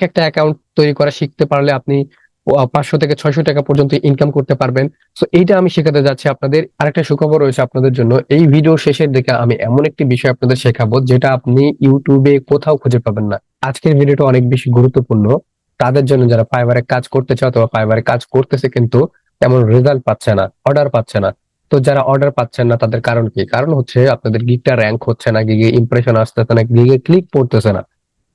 এক একটা অ্যাকাউন্ট তৈরি করা শিখতে পারলে আপনি পাঁচশো থেকে ছয়শো টাকা পর্যন্ত ইনকাম করতে পারবেন। সো এইটা আমি শেখাতে যাচ্ছি আপনাদের। আরেকটা সুখবর রয়েছে আপনাদের জন্য। এই ভিডিও শেষের দিকে আমি এমন একটি বিষয় আপনাদের শেখাবো, যেটা আপনি ইউটিউবে কোথাও খুঁজে পাবেন না। আজকের ভিডিওটা অনেক বেশি গুরুত্বপূর্ণ। তাদের জন্য যারা ফাইবারে কাজ করতে চায়, অথবা ফাইবারে কাজ করতেছে কিন্তু তেমন রেজাল্ট পাচ্ছে না অর্ডার পাচ্ছে না। তো যারা অর্ডার পাচ্ছেন না, তাদের কারণ কি? কারণ হচ্ছে আপনাদের গিগটা র্যাঙ্ক হচ্ছে না গিগে ইমপ্রেশন আসতেছে না গিগে ক্লিক পড়তেছে না।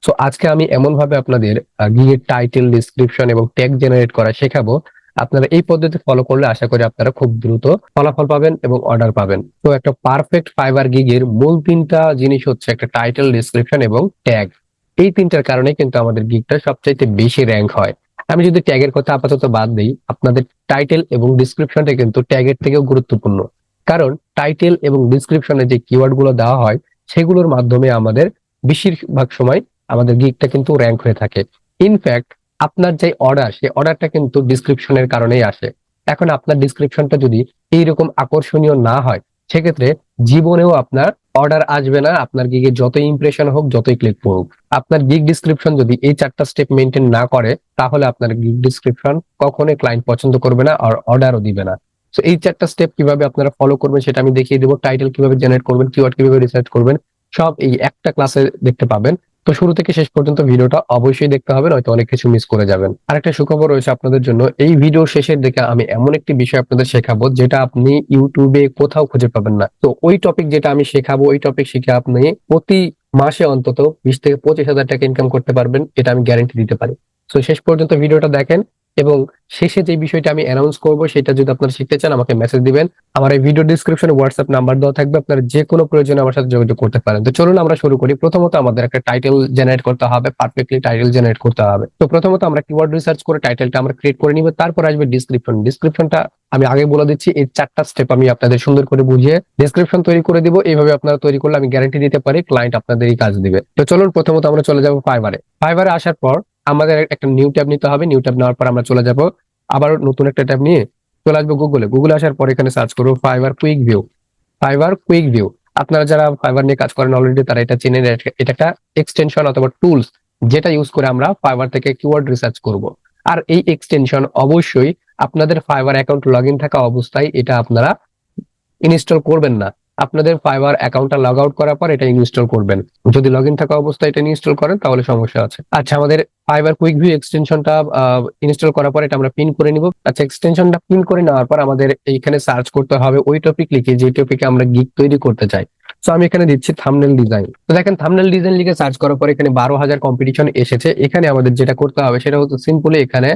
সো আজকে আমি এমন ভাবে আপনাদের গিগের টাইটেল ডিসক্রিপশন এবং ট্যাগ জেনারেট করা শেখাবো। আপনারা এই পদ্ধতি ফলো করলে আশা করি আপনারা খুব দ্রুত ফলাফল পাবেন এবং অর্ডার পাবেন। তো, একটা পারফেক্ট ফাইবার গিগের মূল তিনটা জিনিস হচ্ছে একটা টাইটেল ডিসক্রিপশন এবং ট্যাগ এই তিনটার কারণে কিন্তু আমাদের গিগটা সবচাইতে বেশি র্যাঙ্ক হয়। আমি যদি ট্যাগের কথা আপাতত বাদ দিই, আপনাদের টাইটেল এবং ডিসক্রিপশনটা কিন্তু ট্যাগের থেকেও গুরুত্বপূর্ণ। কারণ টাইটেল এবং ডিসক্রিপশনে যে কিওয়ার্ডগুলো দেওয়া হয়, সেগুলোর মাধ্যমে আমাদের বেশিরভাগ সময় আমাদের গিগটা কিন্তু র্যাঙ্ক হয়ে থাকে। ইনফ্যাক্ট আপনার যে অর্ডার সেই অর্ডারটা কিন্তু ডিসক্রিপশনের কারণেই আসে। এখন আপনার ডিসক্রিপশনটা যদি এইরকম আকর্ষণীয় না হয়, সেক্ষেত্রে জীবনেও আপনার অর্ডার আসবে না। আপনার গিগে যতই ইমপ্রেশন হোক, যতই ক্লিক হোক আপনার গিগ ডিসক্রিপশন যদি এই চারটা স্টেপ মেনটেন না করে, তাহলে আপনার গিগ ডিসক্রিপশন কখনোই ক্লায়েন্ট পছন্দ করবে না আর অর্ডারও দিবে না। তো এই চারটা স্টেপ কীভাবে আপনারা ফলো করবেন, সেটা আমি দেখিয়ে দেবো। টাইটেল কীভাবে জেনারেট করবেন কিওয়ার্ড কীভাবে রিসার্চ করবেন, সব এই একটা ক্লাসে দেখতে পাবেন। তো শুরু থেকে শেষ পর্যন্ত ভিডিওটা অবশ্যই দেখতে হবে, নয়তো অনেক কিছু মিস করে যাবেন। আরেকটা সুখবর রয়েছে আপনাদের জন্য। এই ভিডিও শেষের দিকে আমি এমন একটি বিষয় আপনাদের শেখাবো, যেটা আপনি ইউটিউবে কোথাও খুঁজে পাবেন না। তো ওই টপিক যেটা আমি শেখাবো, ওই টপিক শিখে আপনি প্রতি মাসে অন্তত বিশ থেকে পঁচিশ হাজার টাকা ইনকাম করতে পারবেন, এটা আমি গ্যারেন্টি দিতে পারি। তো শেষ পর্যন্ত ভিডিওটা দেখেন। এবং শেষে যে বিষয়টা আমি অ্যানাউন্স করব, সেটা যদি আপনারা শিখতে চান, আমাকে মেসেজ দিবেন। আমার এই ভিডিও ডিসক্রিপশনে হোয়াটসঅ্যাপ নাম্বার দেওয়া থাকবে। আপনারা যে কোনো প্রয়োজনে আমার সাথে যোগাযোগ করতে পারেন। তো চলুন আমরা শুরু করি। প্রথমত আমাদের একটা টাইটেল জেনারেট করতে হবে। পারফেক্টলি টাইটেল জেনারেট করতে হবে। তো প্রথমত আমরা কিওয়ার্ড রিসার্চ করে টাইটেলটা আমরা ক্রিয়েট করে নিব। তারপর আসবে ডিসক্রিপশন ডিসক্রিপশনটা আমি আগে বলে দিচ্ছি, এই চারটা স্টেপ আমি আপনাদের সুন্দর করে বুঝিয়ে ডিসক্রিপশন তৈরি করে দিব। এইভাবে আপনারা তৈরি করলে আমি গ্যারান্টি দিতে পারি ক্লায়েন্ট আপনাদেরই কাজ দিবে। তো চলুন প্রথমত আমরা চলে যাব ফাইবারে ফাইবারে আসার পর আমাদের একটা নিউ ট্যাব নিতে হবে নিউ ট্যাব নেওয়ার পর আমরা চলে যাব। আবার নতুন একটা ট্যাব নিয়ে চলে আসব গুগলে গুগলে আসার পর এখানে সার্চ করব Fiverr quick view Fiverr quick view আপনারা যারা ফাইবার নিয়ে কাজ করেন অলরেডি তারা এটা চেনেন এটা একটা এক্সটেনশন অথবা টুলস যেটা ইউজ করে আমরা ফাইবার থেকে কিওয়ার্ড রিসার্চ করব। আর এই এক্সটেনশন অবশ্যই আপনাদের ফাইবার অ্যাকাউন্ট লগ থাকা অবস্থায় এটা আপনারা ইনস্টল করবেন না। আপনাদের ফাইবার অ্যাকাউন্টটা লগ আউট করার পর এটা ইনস্টল করবেন। যদি লগ ইন থাকা অবস্থায় এটা ইনস্টল করেন, তাহলে সমস্যা আছে। আচ্ছা আমাদের ফাইবার কুইক ভিউ এক্সটেনশনটা ইনস্টল করার পর এটা আমরা পিন করে নিব। আচ্ছা এক্সটেনশনটা পিন করে নেওয়ার পর আমাদের এইখানে সার্চ করতে হবে ওই টপিক লিখে, যে টপিকে আমরা গিক তৈরি করতে চাই। তো আমি এখানে দিচ্ছি থামনেল ডিজাইন তো দেখেন থামনেল ডিজাইন লিখে সার্চ করার পর এখানে বারো হাজার কম্পিটিশন এসেছে। এখানে আমাদের যেটা করতে হবে সেটা হচ্ছে সিম্পলি এখানে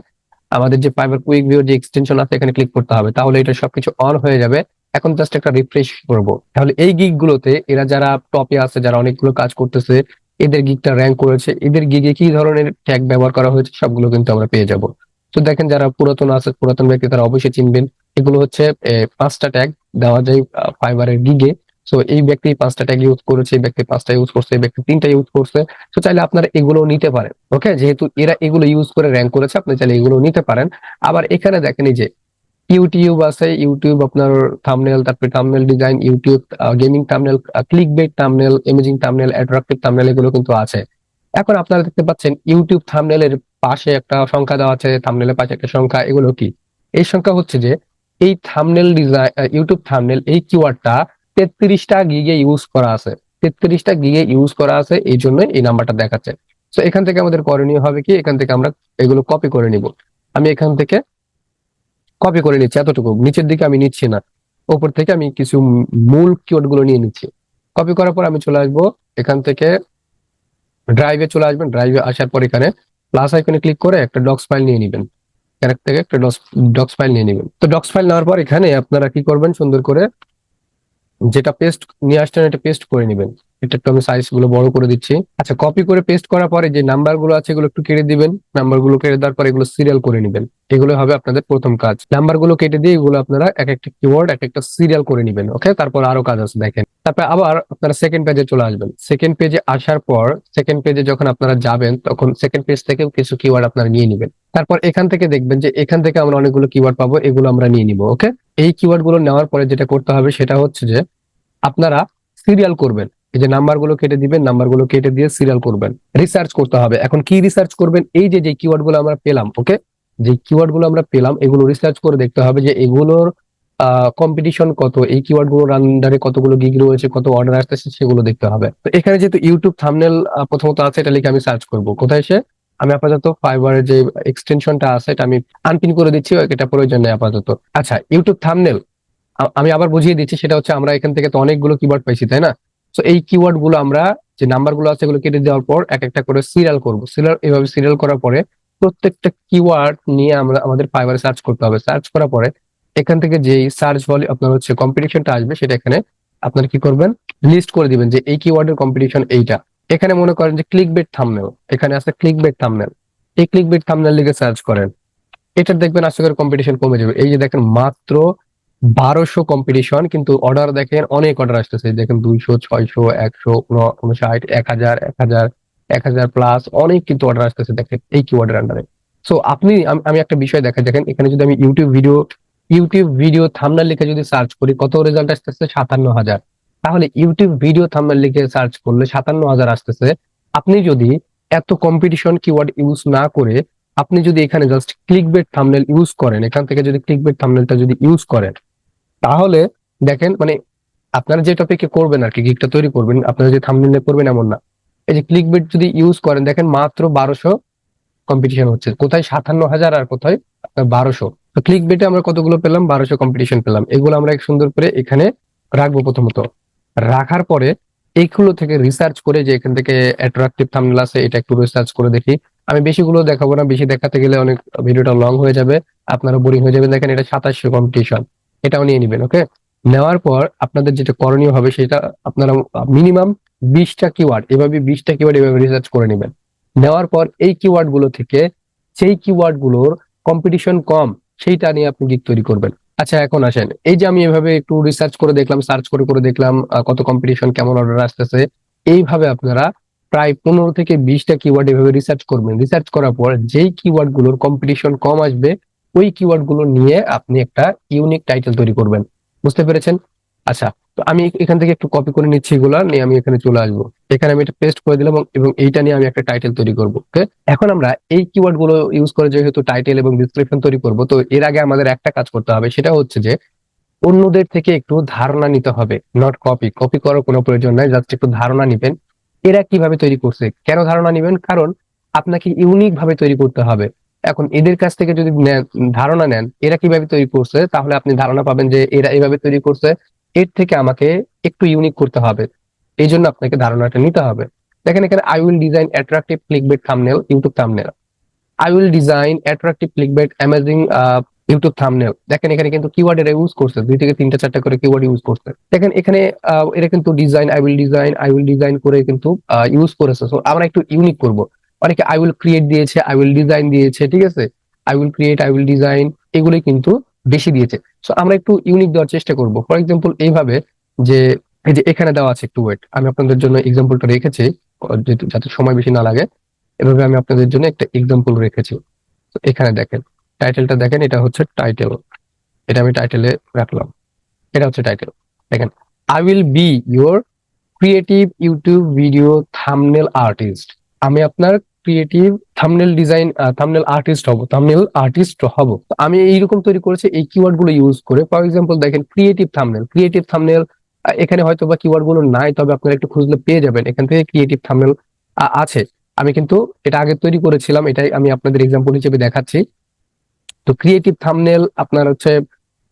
আমাদের যে ফাইবার কুইক ভিউ যে এক্সটেনশন আছে, এখানে ক্লিক করতে হবে। তাহলে এটা সবকিছু অন হয়ে যাবে। এখন জাস্ট একটা রিফ্রেশ করব। তাহলে এই গিগ গুলোতে এরা যারা টপে আছে, যারা অনেকগুলো কাজ করতেছে, এদের গিগটা র্যাঙ্ক করেছে। এদের গিগে কি ধরনের ট্যাগ ব্যবহার করা হয়েছে সবগুলো কিন্তু আমরা পেয়ে যাব। তো দেখেন যারা পুরাতন আছে, পুরাতন ব্যক্তি, তারা অবশ্যই চিনবেন। এগুলো হচ্ছে পাঁচটা ট্যাগ দেওয়া যায় ফাইবারের গিগে সো এই ব্যক্তি পাঁচটা ট্যাগ ইউজ করেছে, এই ব্যক্তি পাঁচটা ইউজ করছে, এই ব্যক্তি তিনটা ইউজ করছে। তো চাইলে আপনারা এগুলো নিতে পারেন ওকে যেহেতু এরা এগুলো ইউজ করে র্যাঙ্ক করেছে, আপনি চাইলে এগুলো নিতে পারেন। আবার এখানে দেখেন যে ইউটিউব আছে, ইউটিউব আপনার থামনেল তারপরে thumbnail design YouTube gaming thumbnail click bait thumbnail imaging thumbnail attractive thumbnail এগুলো কিন্তু আছে। এখন আপনারা দেখতে পাচ্ছেন, ইউটিউব থামনেলের পাশে একটা সংখ্যা দেওয়া আছে থামনেলের পাশে একটা সংখ্যা, এগুলো কি? এই সংখ্যা হচ্ছে যে, এই থামনেল ডিজাইন ইউটিউব থামনেল এই কিওয়ার্ডটা তেত্রিশটা গিগে ইউজ করা আছে। তেত্রিশটা গিগে ইউজ করা আছে, এই জন্য এই নাম্বারটা দেখাচ্ছে। তো এখান থেকে আমাদের করণীয় হবে কি? এখান থেকে আমরা এগুলো কপি করে নিব। আমি এখান থেকে কপি করে নিচ্ছি, এতটুকু। নিচের দিকে আমি নিচ্ছি না। ওপর থেকে আমি কিছু মূল কিওয়ার্ডগুলো নিয়ে নিচ্ছি। কপি করার পর আমি চলে আসব এখান থেকে। ড্রাইভে চলে আসবেন। ড্রাইভে আসার পর এখানে প্লাস আইকনে ক্লিক করে একটা ডক্স ফাইল নিয়ে নেবেন। ক্যারেক্ট থেকে একটা ডক্স ফাইল নিয়ে নেবেন। তো ডক্স ফাইল নেওয়ার পর এখানে আপনারা কি করবেন? সুন্দর করে যেটা পেস্ট নিয়ে আসছেন, এটা পেস্ট করে নেবেন। এটা একটু আমি সাইজগুলো বড় করে দিচ্ছি। আচ্ছা কপি করে পেস্ট করার পরে যে নাম্বারগুলো আছে, এগুলো একটু কেটে দিবেন। নাম্বারগুলো কেটে দেওয়ার পর এগুলো সিরিয়াল করে নেবেন। এগুলো হবে আপনাদের প্রথম কাজ। নাম্বারগুলো কেটে দিয়ে এগুলো আপনারা এক একটা কিওয়ার্ড এক একটা সিরিয়াল করে নেবেন ওকে তারপর আরও কাজ আছে, দেখেন। তারপর আবার আপনারা সেকেন্ড পেজে চলে আসবেন। সেকেন্ড পেজে আসার পর সেকেন্ড পেজে যখন আপনারা যাবেন, তখন সেকেন্ড পেজ থেকে কিছু কিওয়ার্ড আপনারা নিয়ে নেবেন। তারপর এখান থেকে দেখবেন যে এখান থেকে আমরা অনেকগুলো কিওয়ার্ড পাবো, এগুলো আমরা নিয়ে নিব ওকে এই কিওয়ার্ডগুলো নেওয়ার পরে যেটা করতে হবে সেটা হচ্ছে যে আপনারা সিরিয়াল করবেন। এই যে নাম্বারগুলো কেটে দিবেন নাম্বারগুলো কেটে দিয়ে সিরিয়াল করবেন। রিসার্চ করতে হবে। এখন কি রিসার্চ করবেন? এই যে যে কিওয়ার্ডগুলো আমরা পেলাম ওকে যে কিওয়ার্ডগুলো আমরা পেলাম, এগুলো রিসার্চ করে দেখতে হবে যে এগুলোর কম্পিটিশন কত, এই কিওয়ার্ডগুলোর আন্ডারে কতগুলো গিগ রয়েছে, কত অর্ডার আসতেছে, সেগুলো দেখতে হবে। তো এখানে যেহেতু ইউটিউব থামনেল প্রথমত আছে, এটা লিখে আমি সার্চ করব। কোথায় এসে আমি আপাতত ফাইবারের যে এক্সটেনশনটা আছে, এটা আমি আনপিন করে দিচ্ছি, এটা প্রয়োজন নেই আপাতত। আচ্ছা ইউটিউব থামনেল আমি আবার বুঝিয়ে দিচ্ছি, সেটা হচ্ছে আমরা এখান থেকে তো অনেকগুলো কিওয়ার্ড পাইছি, তাই না? তো এই কিওয়ার্ডগুলো আমরা যে নাম্বারগুলো আছে, এগুলো কেটে দেওয়ার পর এক একটা করে সিরিয়াল করব। সিরিয়াল এভাবে সিরিয়াল করার পরে প্রত্যেকটা কিওয়ার্ড নিয়ে আমরা আমাদের ফাইবারে সার্চ করতে হবে। সার্চ করার পরে এখান থেকে যেই সার্চ ভলি আপনার হচ্ছে কম্পিটিশনটা আসবে, সেটা এখানে আপনার কি করবেন? লিস্ট করে দিবেন যে এই কিওয়ার্ডের কম্পিটিশন এইটা। এখানে মনে করেন যে ক্লিক বেট থামনেল এখানে আছে ক্লিক বেট থামনেল এই ক্লিক বেট থামনেল লিখে সার্চ করেন। এটা দেখবেন আশা করে কম্পিটিশন কমে যাবে। এই যে দেখেন মাত্র বারোশো কম্পিটিশন কিন্তু অর্ডার দেখেন অনেক অর্ডার আসতেছে। দেখেন দুইশো, ছয়শো, একশো উনষাট এক হাজার এক হাজার এক হাজার প্লাস অনেক কিন্তু অর্ডার আসতেছে। দেখেন এই কিওয়ার্ডের আন্ডারে সো আপনি, আমি একটা বিষয় দেখা দেখেন এখানে যদি আমি YouTube video YouTube video thumbnail লিখে যদি সার্চ করি, কত রেজাল্ট আসতেছে? সাতান্ন হাজার। তাহলে ইউটিউব ভিডিও থামনাল লিখে সার্চ করলে সাতান্ন হাজার আসতেছে। আপনি যদি এত কম্পিটিশন কিওয়ার্ড ইউজ না করে, আপনি যদি এখানে just click bait thumbnail use করেন, এখান থেকে যদি ক্লিক বেট থামনেলটা যদি ইউজ করেন, তাহলে দেখেন মানে আপনারা যে টপিকে করবেন আর কি গিকটা তৈরি করবেন, আপনারা যে থামনেল করবেন এমন না। এই যে ক্লিক বেট যদি ইউজ করেন, দেখেন মাত্র বারোশো কম্পিটিশন হচ্ছে। কোথায় সাতান্ন হাজার আর কোথায় বারোশো? তো ক্লিক বেটে আমরা কতগুলো পেলাম? বারোশো কম্পিটিশন পেলাম। এগুলো আমরা এক সুন্দর করে এখানে রাখব প্রথমত। রাখার পরে এইগুলো থেকে রিসার্চ করে যে এখান থেকে অ্যাট্রাকটিভ থামনেল আছে, এটা একটু রিসার্চ করে দেখি। আমি বেশিগুলো দেখাবো না, বেশি দেখাতে গেলে অনেক ভিডিওটা লং হয়ে যাবে, আপনারা বোরিং হয়ে যাবেন। দেখেন এটা সাতাশশো কম্পিটিশন এটাও নিয়ে নিবেন ওকে নেওয়ার পর আপনাদের যেটা করণীয় হবে সেটা আপনারা মিনিমাম বিশটা কিওয়ার্ড এভাবে বিশটা কিওয়ার্ড এভাবে রিসার্চ করে নেবেন। নেওয়ার পর এই কিওয়ার্ডগুলো থেকে, সেই কিওয়ার্ডগুলোর কম্পিটিশন কম, সেইটা নিয়ে আপনি গিক তৈরি করবেন। আচ্ছা এখন আসেন। এই যে আমি এভাবে একটু রিসার্চ করে দেখলাম সার্চ করে করে দেখলাম কত কম্পিটিশন কেমন অর্ডার আসতেছে, এইভাবে আপনারা প্রায় পনেরো থেকে বিশটা কিওয়ার্ড এভাবে রিসার্চ করবেন। রিসার্চ করার পর যেই কিওয়ার্ডগুলোর কম্পিটিশন কম আসবে, ওই কিওয়ার্ডগুলো নিয়ে আপনি একটা ইউনিক টাইটেল তৈরি করবেন। বুঝতে পেরেছেন? আচ্ছা তো আমি এখান থেকে একটু কপি করে নিচ্ছি এগুলা, নিয়ে আমি এখানে চলে আসব। এখানে আমি এটা পেস্ট করে দিলাম এবং এইটা নিয়ে আমি একটা টাইটেল তৈরি করব ওকে এখন আমরা এই কিওয়ার্ডগুলো ইউজ করে যেহেতু টাইটেল এবং ডিসক্রিপশন তৈরি করব, তো এর আগে আমাদের একটা কাজ করতে হবে, সেটা হচ্ছে যে অন্যদের থেকে একটু ধারণা নিতে হবে নট কপি কপি করার কোনো প্রয়োজন নাই জাস্ট একটু ধারণা নিবেন। এরা কীভাবে তৈরি করছে? কেন ধারণা নিবেন? কারণ আপনাকে ইউনিক ভাবে তৈরি করতে হবে। এখন এদের কাছ থেকে যদি ধারণা নেন, এরা কীভাবে তৈরি করছে, তাহলে আপনি ধারণা পাবেন যে এরা এভাবে তৈরি করছে। এর থেকে আমাকে একটু ইউনিক করতে হবে। এই জন্য আপনাকে ধারণাটা নিতে হবে। দেখেন এখানে I will design attractive clickbait thumbnail YouTube thumbnail I will design attractive clickbait amazing YouTube thumbnail দেখেন এখানে কিন্তু কিওয়ার্ড এরা ইউজ করছে, দুই থেকে তিনটা চারটা করে কিওয়ার্ড ইউজ করছে। দেখেন এখানে এরা কিন্তু design I will design I will design করে কিন্তু ইউজ করেছে। সো আমরা একটু ইউনিক করব। অনেকে আই উইল ক্রিয়েট দিয়েছে আই উইল ডিজাইন দিয়েছে, ঠিক আছে? I will create I will design এগুলোই কিন্তু বেশি দিয়েছে। সো আমরা একটু ইউনিক দেওয়ার চেষ্টা করব। ফর এক্সাম্পল এইভাবে যে, এই যে এখানে দেওয়া আছে একটু ওয়েট আমি আপনাদের জন্য এক্সাম্পলটা রেখেছি যাতে সময় বেশি না লাগে। এভাবে আমি আপনাদের জন্য একটা এক্সাম্পল রেখেছি। এখানে দেখেন টাইটেলটা দেখেন, এটা হচ্ছে টাইটেল এটা আমি টাইটেলে রাখলাম। এটা হচ্ছে টাইটেল দেখেন I will be your creative YouTube video thumbnail artist আমি আপনার creative thumbnail design thumbnail artist হব থামনেল আর্টিস্ট হব। আমি এইরকম তৈরি করেছি, এই কিওয়ার্ডগুলো ইউজ করে। ফর এক্সাম্পল দেখেন ক্রিয়েটিভ থামনেল ক্রিয়েটিভ থামনেল এখানে হয়তো বা কিওয়ার্ডগুলো নাই, তবে আপনারা একটু খুঁজলে পেয়ে যাবেন। এখান থেকে ক্রিয়েটিভ থামনেল আছে। আমি কিন্তু এটা আগে তৈরি করেছিলাম, এটাই আমি আপনাদের এক্সাম্পল হিসেবে দেখাচ্ছি। তো ক্রিয়েটিভ থামনেল আপনার হচ্ছে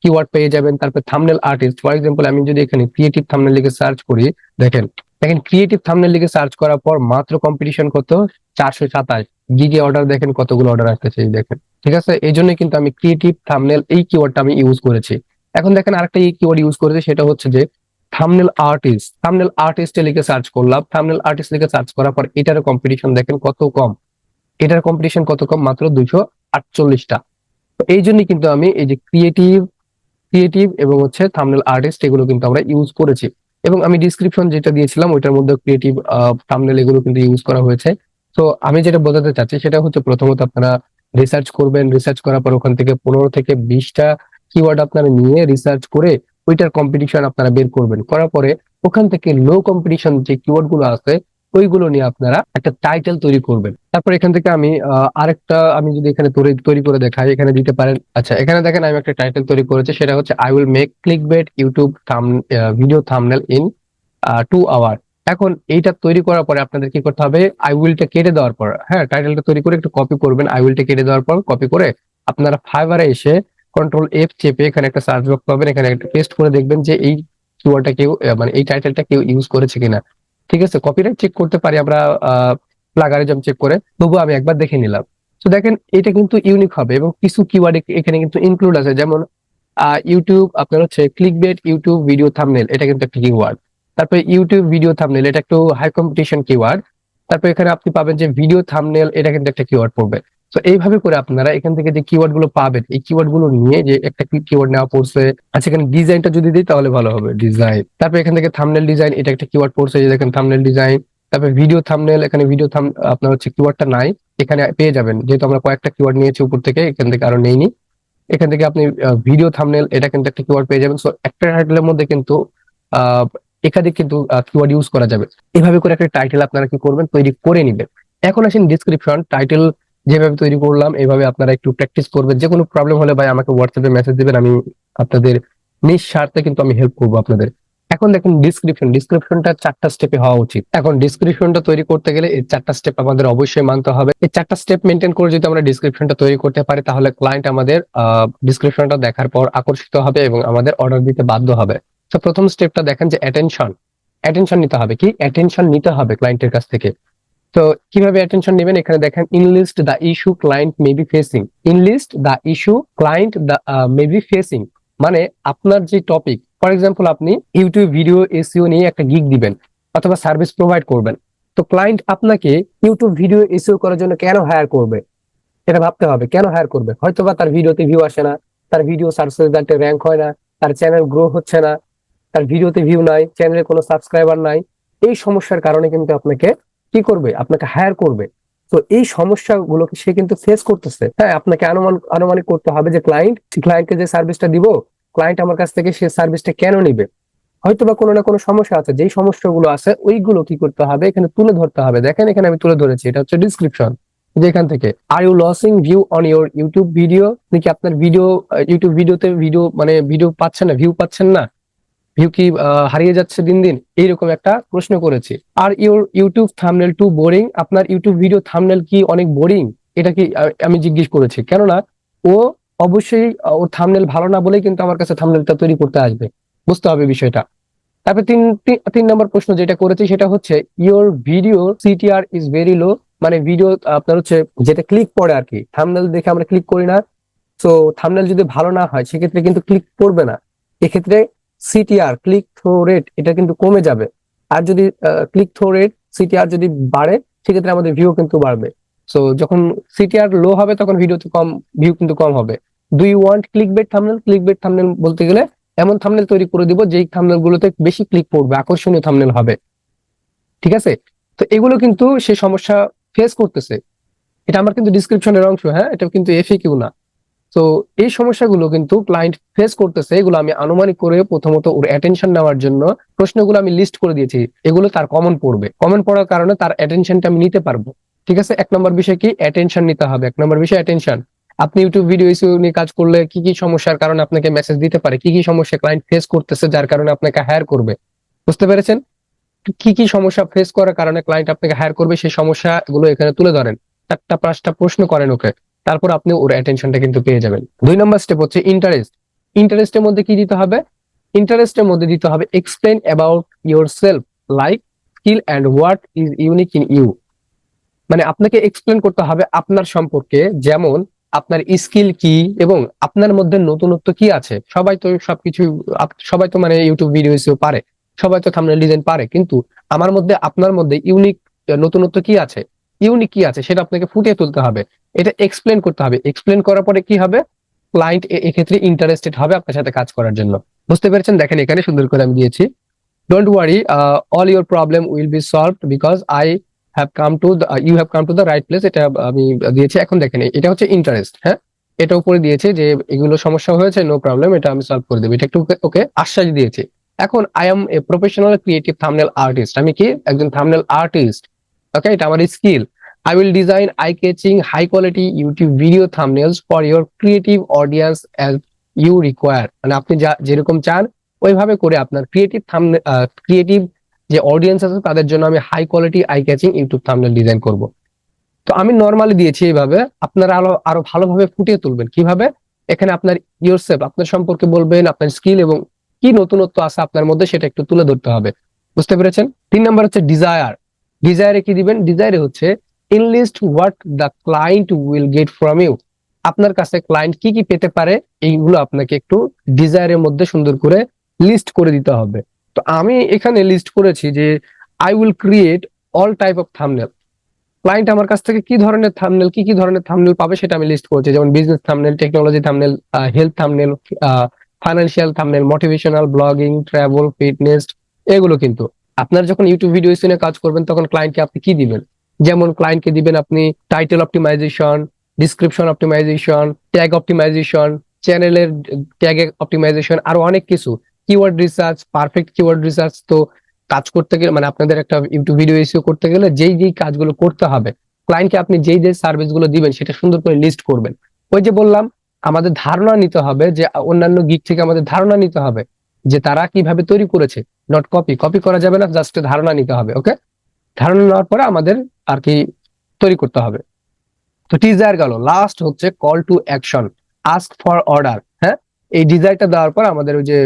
কিওয়ার্ড পেয়ে যাবেন, তারপর থামনেল আর্টিস্ট ফর এক্সাম্পল আমি যদি এখানে ক্রিয়েটিভ থামনেল লিখে সার্চ করি, দেখেন দেখেন ক্রিয়েটিভ থামনেল লিখে সার্চ করার পর মাত্র কম্পিটিশন কত? চারশো সাতাশ গিগে অর্ডার দেখেন কতগুলো অর্ডার আসতেছে দেখেন। ঠিক আছে? এই জন্য কিন্তু আমি ক্রিয়েটিভ থামনেল এই কিওয়ার্ডটা আমি ইউজ করেছি। এখন দেখেন আরেকটা এই কিওয়ার্ড ইউজ করেছি, সেটা হচ্ছে যে থামনেল আর্টিস্ট থামনেল আর্টিস্টে লিখে সার্চ করলাম। থামনেল আর্টিস্ট লিখে সার্চ করার পর এটার কম্পিটিশন দেখেন কত কম। এটার কম্পিটিশন কত কম? মাত্র দুইশো আটচল্লিশটা। এই জন্যই কিন্তু আমি এই যে ক্রিয়েটিভ ক্রিয়েটিভ এবং হচ্ছে থামনেল আর্টিস্ট এগুলো কিন্তু আমরা ইউজ করেছি। এবং আমি ডিসক্রিপশন যেটা দিয়েছিলাম, ওইটার মধ্যে ক্রিয়েটিভ থামনেল এগুলো কিন্তু ইউজ করা হয়েছে। তো আমি যেটা বোঝাতে চাচ্ছি সেটা হচ্ছে প্রথমত আপনারা রিসার্চ করবেন। রিসার্চ করার পর ওখান থেকে পনেরো থেকে বিশটা কিওয়ার্ড আপনারা নিয়ে রিসার্চ করে ওইটার কম্পিটিশন আপনারা বের করবেন। করার পরে ওখান থেকে লো কম্পিটিশন যে কিওয়ার্ডগুলো আছে ওইগুলো নিয়ে আপনারা একটা টাইটেল তৈরি করবেন। তারপর এখান থেকে আমি আরেকটা আমি যদি এখানে তৈরি তৈরি করে দেখাই, এখানে দিতে পারেন। আচ্ছা এখানে দেখেন আমি একটা টাইটেল তৈরি করেছি, সেটা হচ্ছে I will make click bait YouTube video thumbnail in two hour এখন এইটা তৈরি করার পরে আপনাদের কি করতে হবে? আই উইলটা কেটে দেওয়ার পর হ্যাঁ টাইটেলটা তৈরি করে একটু কপি করবেন। আই উইলটা কেটে দেওয়ার পর কপি করে আপনারা ফাইবারে এসে কন্ট্রোল এফ চেপে এখানে একটা সার্চ বক্স পাবেন। এখানে একটা পেস্ট করে দেখবেন যে এই কিওয়ার্ডটা কেউ মানে এই টাইটেলটা কেউ ইউজ করেছে কিনা। ঠিক আছে কপিরাইট চেক করতে পারি আমরা প্লাগারিজম চেক করে, তবুও আমি একবার দেখে নিলাম। তো দেখেন, এটা কিন্তু ইউনিক হবে এবং কিছু কিওয়ার্ড এখানে কিন্তু ইনক্লুড আছে, যেমন ইউটিউব আপনার হচ্ছে click bait YouTube video thumbnail এটা কিন্তু একটা কিওয়ার্ড তারপরে ইউটিউব ভিডিও থামনেল এটা একটু হাই কম্পিটিশন কিওয়ার্ড তারপর এখানে আপনি পাবেন যে ভিডিও থামনেল এটা কিন্তু একটা কিওয়ার্ড পড়বে। তো এইভাবে করে আপনারা এখান থেকে যে কিওয়ার্ডগুলো পাবেন, এই কিওয়ার্ডগুলো নিয়ে যে একটা কিওয়ার্ড নেওয়া পড়ছে আচ্ছা এখানে ডিজাইনটা যদি দিই তাহলে ভালো হবে ডিজাইন তারপর এখান থেকে থামনেল ডিজাইন এটা একটা কিওয়ার্ড পড়ছে যে দেখেন থামনেল ডিজাইন তারপর ভিডিও থামনেল এখানে ভিডিও থাম আপনার হচ্ছে কিওয়ার্ডটা নাই, এখানে পেয়ে যাবেন। যেহেতু আমরা কয়েকটা কিওয়ার্ড নিয়েছি উপর থেকে, এখান থেকে আরও নেইনি। এখান থেকে আপনি ভিডিও থামনেল এটা কিন্তু একটা কিওয়ার্ড পেয়ে যাবেন। সো একটা টাইটেলের মধ্যে কিন্তু একাধিক কিন্তু কিওয়ার্ড ইউজ করা যাবে। এভাবে করে একটা টাইটেল আপনারা কি করবেন, তৈরি করে নেবেন। এখন আসেন ডিসক্রিপশন টাইটেল যেভাবে তৈরি করলাম এইভাবে আপনারা একটু প্র্যাকটিস করবেন। যে কোনো প্রবলেম হলে ভাই আমাকে হোয়াটসঅ্যাপে মেসেজ দিবেন, আমি আপনাদের নিঃস্বার্থে কিন্তু আমি হেল্প করব আপনাদের। এখন দেখুন ডিসক্রিপশন ডিসক্রিপশনটা চারটা স্টেপে হওয়া উচিত। এখন ডিসক্রিপশনটা তৈরি করতে গেলে এই চারটা স্টেপ আমাদের অবশ্যই মানতে হবে। এই চারটা স্টেপ মেনটেন করে যদি আমরা ডিসক্রিপশনটা তৈরি করতে পারি, তাহলে ক্লায়েন্ট আমাদের ডিসক্রিপশনটা দেখার পর আকর্ষিত হবে এবং আমাদের অর্ডার দিতে বাধ্য হবে। তো প্রথম স্টেপটা দেখেন যে অ্যাটেনশন অ্যাটেনশন নিতে হবে কি? অ্যাটেনশন নিতে হবে ক্লায়েন্টের কাছ থেকে। তো কীভাবে অ্যাটেনশন নেবেন? এখানে দেখেন enlist the issue client may be facing enlist the issue client the may be facing মানে আপনার যে টপিক ফর এক্সাম্পল আপনি ইউটিউব ভিডিও এসিও নিয়ে একটা গিগ দিবেন অথবা সার্ভিস প্রোভাইড করবেন। তো ক্লায়েন্ট আপনাকে ইউটিউব ভিডিও এসিও করার জন্য কেন হায়ার করবে? এটা ভাবতে হবে, কেন হায়ার করবে? হয়তোবা তার ভিডিওতে ভিউ আসে না, তার ভিডিও সার্চ রেজাল্টে র্যাঙ্ক হয় না, তার চ্যানেল গ্রো হচ্ছে না, তার ভিডিওতে ভিউ নাই চ্যানেলে কোনো সাবস্ক্রাইবার নাই। এই সমস্যার কারণে কিন্তু আপনাকে কি করবে? আপনাকে হায়ার করবে। তো এই সমস্যাগুলোকে সে কিন্তু ফেস করতেছে। হ্যাঁ আপনাকে অনুমান আনুমানিক করতে হবে যে ক্লায়েন্ট ক্লায়েন্টকে যে সার্ভিসটা দিব ক্লায়েন্ট আমার কাছ থেকে সে সার্ভিসটা কেন নিবে? হয়তো বা কোনো না কোনো সমস্যা আছে। যেই সমস্যাগুলো আছে, ওইগুলো কি করতে হবে? এখানে তুলে ধরতে হবে। দেখেন, এখানে আমি তুলে ধরেছি। এটা হচ্ছে ডিসক্রিপশন যেখান থেকে are you losing view on your YouTube video নাকি আপনার ভিডিও ইউটিউব ভিডিওতে ভিডিও মানে ভিডিও পাচ্ছেন না ভিউ পাচ্ছেন না? ভিউ কি হারিয়ে যাচ্ছে দিন দিন? এইরকম একটা প্রশ্ন করেছি। Are your YouTube thumbnail too boring আপনার ইউটিউব ভিডিও থামনেল কি অনেক বোরিং এটা কি আমি জিজ্ঞেস করেছি। কেননা, ও অবশ্যই ও থামনেল ভালো না বলেই কিন্তু আমার কাছে থামনেলটা তৈরি করতে আসবে। বুঝতে হবে বিষয়টা। তারপর তিন তিন- নম্বর প্রশ্ন যেটা করেছি, সেটা হচ্ছে your video CTR is very low মানে ভিডিও আপনার হচ্ছে যেটা ক্লিক পড়ে আর কি। থামনেল দেখে আমরা ক্লিক করি না। তো থামনেল যদি ভালো না হয়, সেক্ষেত্রে কিন্তু ক্লিক করবে না। এক্ষেত্রে সিটিআর ক্লিক থ্রো রেট এটা কিন্তু কমে যাবে। আর যদি ক্লিক থ্রো রেট সিটিআর যদি বাড়ে, সেক্ষেত্রে আমাদের ভিউ কিন্তু বাড়বে। সো যখন সিটিআর লো হবে, তখন ভিডিওতে কম ভিউ কিন্তু কম হবে। Do you want click bait thumbnail click bait thumbnail বলতে গেলে, এমন থামনেল তৈরি করে দিব, যেই থামনেল গুলোতে বেশি ক্লিক পড়বে, আকর্ষণীয় থামনেল হবে। ঠিক আছে? তো এগুলো কিন্তু সে সমস্যা ফেস করতেছে। এটা আমার কিন্তু ডিসক্রিপশনের অংশ হ্যাঁ? এটা কিন্তু এফএকিউ না। তো এই সমস্যাগুলো কিন্তু ক্লায়েন্ট ফেস করতেছে, এগুলো আমি আনুমানিক করে প্রথমত ওর অ্যাটেনশন নেওয়ার জন্য প্রশ্নগুলো আমি লিস্ট করে দিয়েছি। এগুলো তার কমন পড়বে। কমন পড়ার কারণে তার অ্যাটেনশনটা আমি নিতে পারব। ঠিক আছে? এক নম্বর বিষয় কি? অ্যাটেনশন নিতে হবে। এক নম্বর বিষয় অ্যাটেনশন আপনি ইউটিউব ভিডিও ইস্যু নিয়ে কাজ করলে কি কি সমস্যার কারণে আপনাকে মেসেজ দিতে পারে? কি কি সমস্যা ক্লায়েন্ট ফেস করতেছে যার কারণে আপনাকে হায়ার করবে? বুঝতে পেরেছেন? কি কি সমস্যা ফেস করার কারণে ক্লায়েন্ট আপনাকে হায়ার করবে? সেই সমস্যাগুলো এখানে তুলে ধরেন। চারটা, পাঁচটা প্রশ্ন করেন ওকে। তারপর আপনি ওর অ্যাটেনশনটা কিন্তু পেয়ে যাবেন। দুই নম্বর স্টেপ হচ্ছে ইন্টারেস্ট ইন্টারেস্টের মধ্যে কি দিতে হবে? ইন্টারেস্টের মধ্যে দিতে হবে explain about yourself like skill and what is unique in you মানে আপনাকে এক্সপ্লেন করতে হবে আপনার সম্পর্কে যেমন আপনার স্কিল কি এবং আপনার মধ্যে নতুনত্ব কি আছে। সবাই তো সবকিছু সবাই তো মানে ইউটিউব ভিডিও পারে। সবাই তো থামনেল ডিজাইন পারে। কিন্তু আমার মধ্যে, আপনার মধ্যে ইউনিক নতুনত্ব কি আছে? ইউনিক কি আছে সেটা আপনাকে ফুটিয়ে তুলতে হবে। এটা এক্সপ্লেন করতে হবে। এক্সপ্লেন করার পরে কি হবে? ক্লায়েন্ট এক্ষেত্রে ইন্টারেস্টেড হবে আপনার সাথে কাজ করার জন্য। বুঝতে পেরেছেন? দেখেন এখানে সুন্দর করে আমি দিয়েছি। Don't worry all your problem will be solved because I have come to you have come to the right place এটা আমি দিয়েছি। এখন দেখেন এটা হচ্ছে ইন্টারেস্ট হ্যাঁ? এটা উপরে দিয়েছে যে এগুলো সমস্যা হয়েছে নো প্রবলেম এটা আমি সলভ করে দেবো। এটা একটু ওকে আশ্বাস দিয়েছি। এখন I am a professional creative thumbnail artist আমি কি একজন থামনেল আর্টিস্ট ওকে এটা আমার skill I will design eye catching high quality YouTube video thumbnails for your creative audience as you require মানে আপনি যা, যেরকম চান, ওইভাবে করে আপনার ক্রিয়েটিভ ক্রিয়েটিভ যে অডিয়েন্স আছে, তাদের জন্য আমি high quality eye catching YouTube thumbnail design করব। তো আমি নর্মালি দিয়েছি এইভাবে। আপনারা আরও আরও ভালোভাবে ফুটিয়ে তুলবেন। কীভাবে? এখানে আপনার ইউরসেফ আপনার সম্পর্কে বলবেন, আপনার স্কিল এবং কি নতুনত্ব আছে আপনার মধ্যে সেটা একটু তুলে ধরতে হবে। বুঝতে পেরেছেন? তিন নাম্বার হচ্ছে ডিজায়ার ডিজায়ারে কি দিবেন? ডিজায়ারে হচ্ছে enlist what the client will get from you আপনার কাছে ক্লায়েন্ট কি কি পেতে পারে, এইগুলো আপনাকে একটু ডিজায়ারের মধ্যে সুন্দর করে লিস্ট করে দিতে হবে। তো আমি এখানে লিস্ট করেছি যে I will create all type of thumbnail client আমার কাছ থেকে কি ধরনের থামনেল কি কি ধরনের থামনেল পাবে সেটা আমি লিস্ট করেছি। যেমন business thumbnail technology thumbnail health thumbnail financial thumbnail motivational blogging travel fitness এগুলো কিন্তু। আপনার যখন ইউটিউব ভিডিও নিয়ে কাজ করবেন, তখন ক্লায়েন্টকে আপনি কি দিবেন? যেমন ক্লায়েন্টকে দিবেন আপনি title optimization description optimization tag optimization চ্যানেলের ট্যাগ অপটিমাইজেশন আরও অনেক কিছু। Keyword research perfect keyword research তো কাজ করতে গেলে মানে আপনাদের একটা ইউটিউব ভিডিও এসিও করতে গেলে যেই যেই কাজগুলো করতে হবে ক্লায়েন্টকে আপনি যেই যেই সার্ভিসগুলো দিবেন, সেটা সুন্দর করে লিস্ট করবেন। ওই যে বললাম, আমাদের ধারণা নিতে হবে যে অন্যান্য গিক থেকে আমাদের ধারণা নিতে হবে। যে তারা কীভাবে তৈরি করেছে। নট কপি কপি করা যাবে না জাস্ট ধারণা নিতে হবে ওকে ধারণা নেওয়ার পরে আমাদের আর কি তৈরি করতে হবে। তো টিজার গেল লাস্ট হচ্ছে call to action ask for order হ্যাঁ? এই ডিজাইনটা দেওয়ার পর আমাদের ওই যে,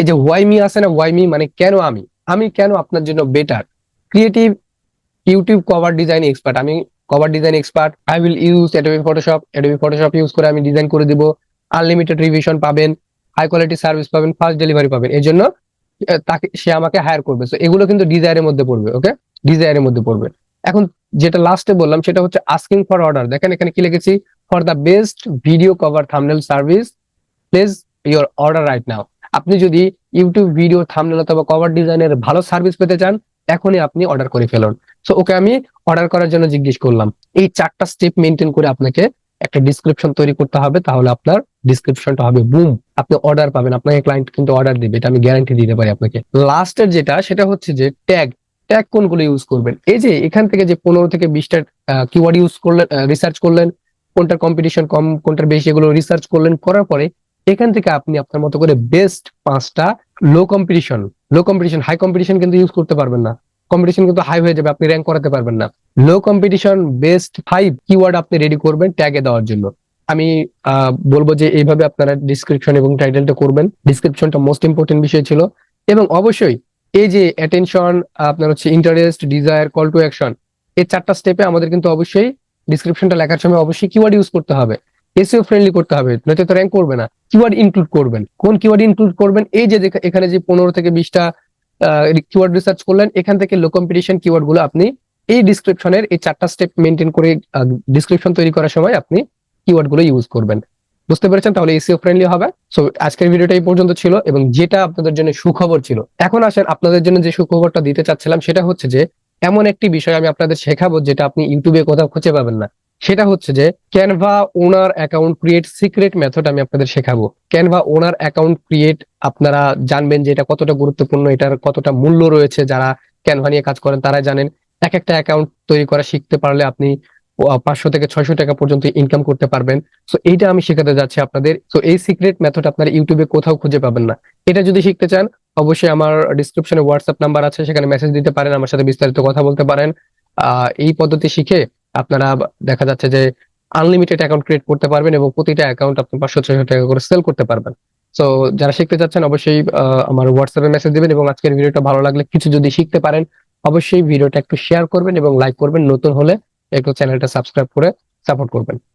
এই যে ওয়াই মি আছে না ওয়াই মি মানে কেন আমি? আমি কেন আপনার জন্য better creative YouTube cover design expert আমি cover design expert I will use Adobe Photoshop Adobe Photoshop use করে আমি ডিজাইন করে দিব। আনলিমিটেড রিভিশন পাবেন। হাই কোয়ালিটি সার্ভিস পাবেন ফার্স্ট ডেলিভারি পাবেন। এই জন্য তাকে, সে আমাকে হায়ার করবে। তো এগুলো কিন্তু ডিজাইনের মধ্যে পড়বে ওকে ডিজাইনের মধ্যে পড়বে। এখন যেটা লাস্টে বললাম, সেটা হচ্ছে আস্কিং ফর অর্ডার দেখেন, এখানে কি লিখেছি? For the best video cover thumbnail service please your order right now আপনি যদি ইউটিউব ভিডিও থামনেল অথবা কভার ডিজাইনের ভালো সার্ভিস পেতে চান, এখনই আপনি অর্ডার করে ফেলুন। সো ওকে আমি অর্ডার করার জন্য জিজ্ঞেস করলাম। এই চারটা স্টেপ মেনটেন করে আপনাকে একটা ডিসক্রিপশন তৈরি করতে হবে, তাহলে আপনার ডিসক্রিপশনটা হবে বুম আপনি অর্ডার পাবেন, আপনাকে ক্লায়েন্ট কিন্তু অর্ডার দিবে, এটা আমি গ্যারান্টি দিতে পারি আপনাকে। লাস্টের যেটা, সেটা হচ্ছে যে ট্যাগ ট্যাগ কোনগুলো ইউজ করবেন? এই যে এখান থেকে যে পনেরো থেকে বিশটা কিওয়ার্ড ইউজ করলেন রিসার্চ করলেন, কোনটার কম্পিটিশন কম, কোনটার বেশি, এগুলো রিসার্চ করলেন, করার পরে এখান থেকে আপনি আপনার মতো করে বেস্ট পাঁচটা low competition low competition high competition কিন্তু ইউজ করতে পারবেন না। কম্পিটিশন কিন্তু হাই হয়ে যাবে, আপনি র্যাঙ্ক করাতে পারবেন না। Low competition best five keyword আপনি রেডি করবেন ট্যাগে দেওয়ার জন্য। আমি বলব যে এইভাবে আপনারা ডিসক্রিপশন এবং টাইটেলটা করবেন। ডিসক্রিপশনটা মোস্ট ইম্পর্টেন্ট বিষয় ছিল। এবং অবশ্যই এই যে অ্যাটেনশন আপনার হচ্ছে interest desire call to action এই চারটা স্টেপে আমাদের কিন্তু অবশ্যই ডিসক্রিপশনটা লেখার সময় অবশ্যই কিওয়ার্ড ইউজ করতে হবে। এসিও ফ্রেন্ডলি করতে হবে, নয়তো তো র্যাঙ্ক করবে না। কিওয়ার্ড ইনক্লুড করবেন। কোন কিওয়ার্ড ইনক্লুড করবেন? এই যে এখানে যে পনেরো থেকে বিশটা কিওয়ার্ড রিসার্চ করলেন, এখান থেকে লো কম্পিটিশন কিওয়ার্ডগুলো আপনি এই ডিসক্রিপশনের এই চারটা স্টেপ মেনটেন করে ডিসক্রিপশন তৈরি করার সময় আপনি কিওয়ার্ডগুলো ইউজ করবেন। বুঝতে পেরেছেন? তাহলে এসিও ফ্রেন্ডলি হবে। সো আজকের ভিডিওটা এই পর্যন্ত ছিল এবং যেটা আপনাদের জন্য সুখবর ছিল, এখন আসেন আপনাদের জন্য যে সুখবরটা দিতে চাচ্ছিলাম সেটা হচ্ছে যে, এমন একটি বিষয় আমি আপনাদের শেখাবো যেটা আপনি ইউটিউবে কোথাও খুঁজে পাবেন না। সেটা হচ্ছে যে Canva owner account create secret method আমি আপনাদের শেখাবো। ক্যানভা ওনার অ্যাকাউন্ট ক্রিয়েট আপনারা জানবেন যে এটা কতটা গুরুত্বপূর্ণ, এটার কতটা মূল্য রয়েছে যারা ক্যানভা নিয়ে কাজ করেন তারা জানেন। এক একটা অ্যাকাউন্ট তৈরি করা শিখতে পারলে আপনি পাঁচশো থেকে ছয়শো টাকা পর্যন্ত ইনকাম করতে পারবেন। সো এইটা আমি শেখাতে যাচ্ছি আপনাদের। সো এই সিক্রেট মেথড আপনারা ইউটিউবে কোথাও খুঁজে পাবেন না। এটা যদি শিখতে চান, অবশ্যই আমার ডিসক্রিপশনে হোয়াটসঅ্যাপ নাম্বার আছে, সেখানে মেসেজ দিতে পারেন, আমার সাথে বিস্তারিত কথা বলতে পারেন। এই পদ্ধতি শিখে আপনারা দেখা যাচ্ছে যে আনলিমিটেড অ্যাকাউন্ট ক্রিয়েট করতে পারবেন এবং প্রতিটা অ্যাকাউন্ট আপনি পাঁচশো, ছয়শো টাকা করে সেল করতে পারবেন। সো যারা শিখতে চাচ্ছেন অবশ্যই আমার হোয়াটসঅ্যাপে মেসেজ দিবেন এবং আজকের ভিডিওটা ভালো লাগলে কিছু যদি শিখতে পারেন, অবশ্যই ভিডিওটা একটু শেয়ার করবেন এবং লাইক করবেন। নতুন হলে একটু চ্যানেলটা সাবস্ক্রাইব করে সাপোর্ট করবেন।